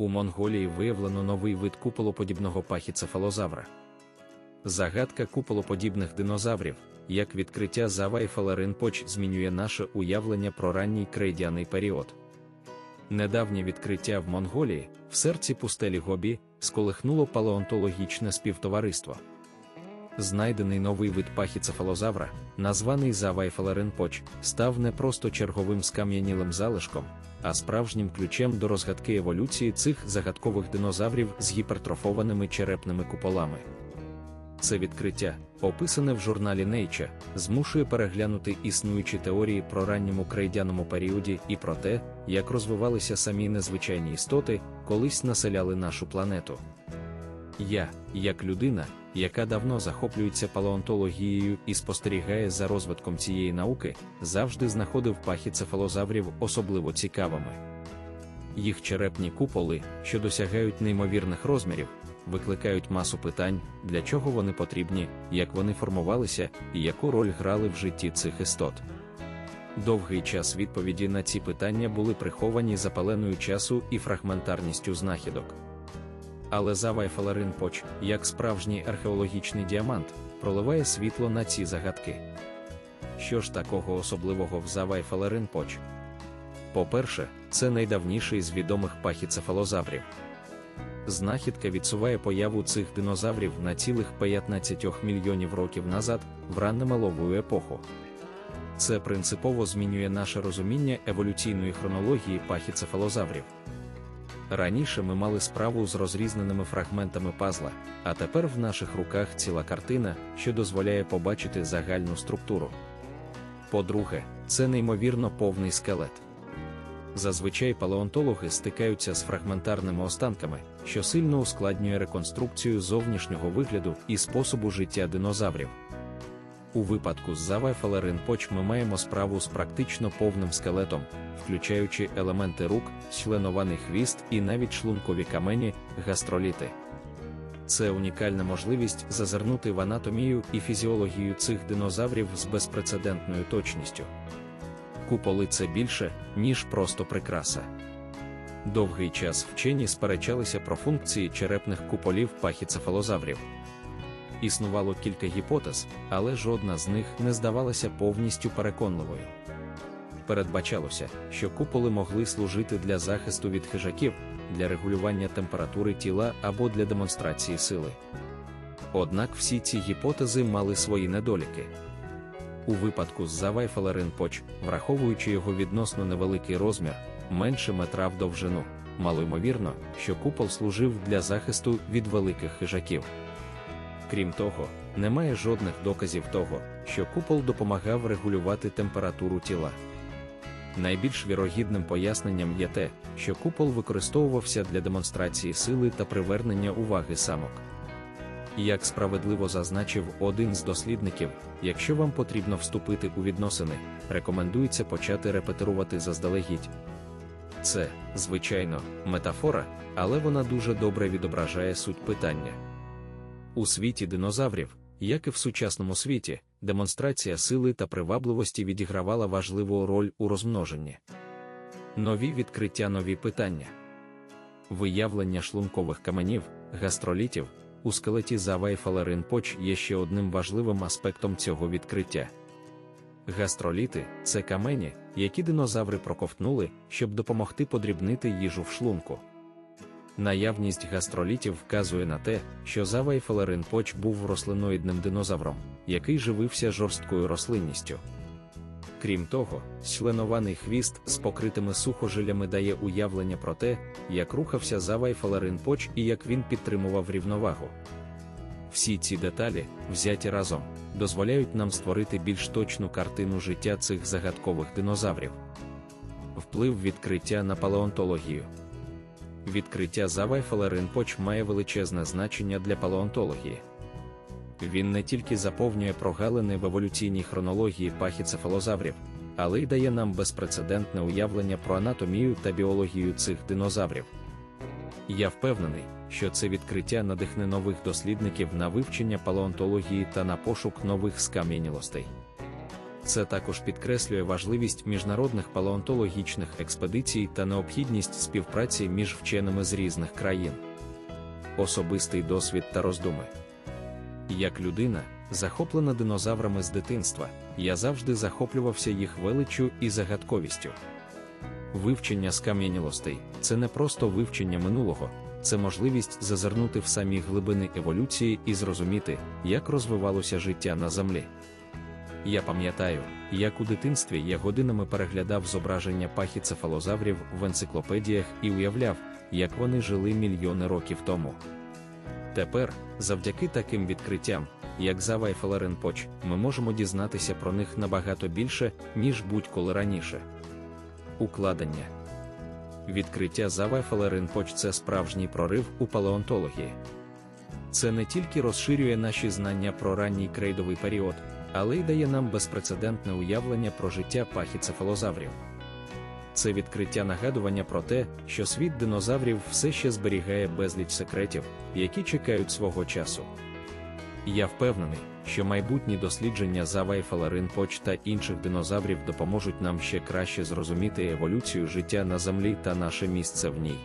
у Монголії виявлено новий вид куполоподібного пахіцефалозавра. Загадка куполоподібних динозаврів, як відкриття Завайфала Ринпоч змінює наше уявлення про ранній крейдяний період. Недавнє відкриття в Монголії, в серці пустелі Гобі, сколихнуло палеонтологічне співтовариство. Знайдений новий вид пахіцефалозавра, названий Завайфала Ринпоч, став не просто черговим скам'янілим залишком, а справжнім ключем до розгадки еволюції цих загадкових динозаврів з гіпертрофованими черепними куполами. Це відкриття, описане в журналі Nature, змушує переглянути існуючі теорії про ранньому крейдяному періоді і про те, як розвивалися самі незвичайні істоти, колись населяли нашу планету. Я, як людина, яка давно захоплюється палеонтологією і спостерігає за розвитком цієї науки, завжди знаходив пахіцефалозаврів особливо цікавими. Їх черепні куполи, що досягають неймовірних розмірів, викликають масу питань, для чого вони потрібні, як вони формувалися і яку роль грали в житті цих істот. Довгий час відповіді на ці питання були приховані запаленою часу і фрагментарністю знахідок. Але Завайфала Ринпоч, як справжній археологічний діамант, проливає світло на ці загадки. Що ж такого особливого в Завайфала Ринпоч? По-перше, це найдавніший з відомих пахіцефалозаврів. Знахідка відсуває появу цих динозаврів на цілих 15 мільйонів років назад, в раннемалову епоху. Це принципово змінює наше розуміння еволюційної хронології пахіцефалозаврів. Раніше ми мали справу з розрізненими фрагментами пазла, а тепер в наших руках ціла картина, що дозволяє побачити загальну структуру. По-друге, це неймовірно повний скелет. Зазвичай палеонтологи стикаються з фрагментарними останками, що сильно ускладнює реконструкцію зовнішнього вигляду і способу життя динозаврів. У випадку з Завайфала Ринпоч ми маємо справу з практично повним скелетом, включаючи елементи рук, членований хвіст і навіть шлункові камені, гастроліти. Це унікальна можливість зазирнути в анатомію і фізіологію цих динозаврів з безпрецедентною точністю. Куполи це більше, ніж просто прикраса. Довгий час вчені сперечалися про функції черепних куполів пахіцефалозаврів. Існувало кілька гіпотез, але жодна з них не здавалася повністю переконливою. Передбачалося, що куполи могли служити для захисту від хижаків, для регулювання температури тіла або для демонстрації сили. Однак всі ці гіпотези мали свої недоліки. У випадку з Завайфала Ринпоч, враховуючи його відносно невеликий розмір, менше метра в довжину, малоймовірно, що купол служив для захисту від великих хижаків. Крім того, немає жодних доказів того, що купол допомагав регулювати температуру тіла. Найбільш вірогідним поясненням є те, що купол використовувався для демонстрації сили та привернення уваги самок. Як справедливо зазначив один з дослідників, якщо вам потрібно вступити у відносини, рекомендується почати репетирувати заздалегідь. Це, звичайно, метафора, але вона дуже добре відображає суть питання. У світі динозаврів, як і в сучасному світі, демонстрація сили та привабливості відігравала важливу роль у розмноженні. Нові відкриття нові питання. Виявлення шлункових каменів, гастролітів у скелеті Завайфала Ринпоч є ще одним важливим аспектом цього відкриття. Гастроліти це камені, які динозаври проковтнули, щоб допомогти подрібнити їжу в шлунку. Наявність гастролітів вказує на те, що Завайфала Ринпоч був рослиноїдним динозавром, який живився жорсткою рослинністю. Крім того, членований хвіст з покритими сухожилями дає уявлення про те, як рухався Завайфала Ринпоч і як він підтримував рівновагу. Всі ці деталі, взяті разом, дозволяють нам створити більш точну картину життя цих загадкових динозаврів. Вплив відкриття на палеонтологію. Відкриття Завайфала Ринпоч має величезне значення для палеонтології. Він не тільки заповнює прогалини в еволюційній хронології пахіцефалозаврів, але й дає нам безпрецедентне уявлення про анатомію та біологію цих динозаврів. Я впевнений, що це відкриття надихне нових дослідників на вивчення палеонтології та на пошук нових скам'янілостей. Це також підкреслює важливість міжнародних палеонтологічних експедицій та необхідність співпраці між вченими з різних країн. Особистий досвід та роздуми. Як людина, захоплена динозаврами з дитинства, я завжди захоплювався їх величчю і загадковістю. Вивчення скам'янілостей це не просто вивчення минулого, це можливість зазирнути в самі глибини еволюції і зрозуміти, як розвивалося життя на землі. Я пам'ятаю, як у дитинстві я годинами переглядав зображення пахіцефалозаврів в енциклопедіях і уявляв, як вони жили мільйони років тому. Тепер, завдяки таким відкриттям, як Завай Фалеренпоч, ми можемо дізнатися про них набагато більше, ніж будь-коли раніше. Укладення Відкриття Завай Фалеренпоч – це справжній прорив у палеонтології. Це не тільки розширює наші знання про ранній крейдовий період, але й дає нам безпрецедентне уявлення про життя пахіцефалозаврів. Це відкриття нагадування про те, що світ динозаврів все ще зберігає безліч секретів, які чекають свого часу. Я впевнений, що майбутні дослідження Завайфала Ринпоч та інших динозаврів допоможуть нам ще краще зрозуміти еволюцію життя на землі та наше місце в ній.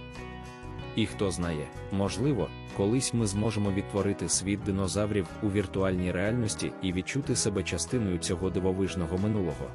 І хто знає, можливо, колись ми зможемо відтворити світ динозаврів у віртуальній реальності і відчути себе частиною цього дивовижного минулого.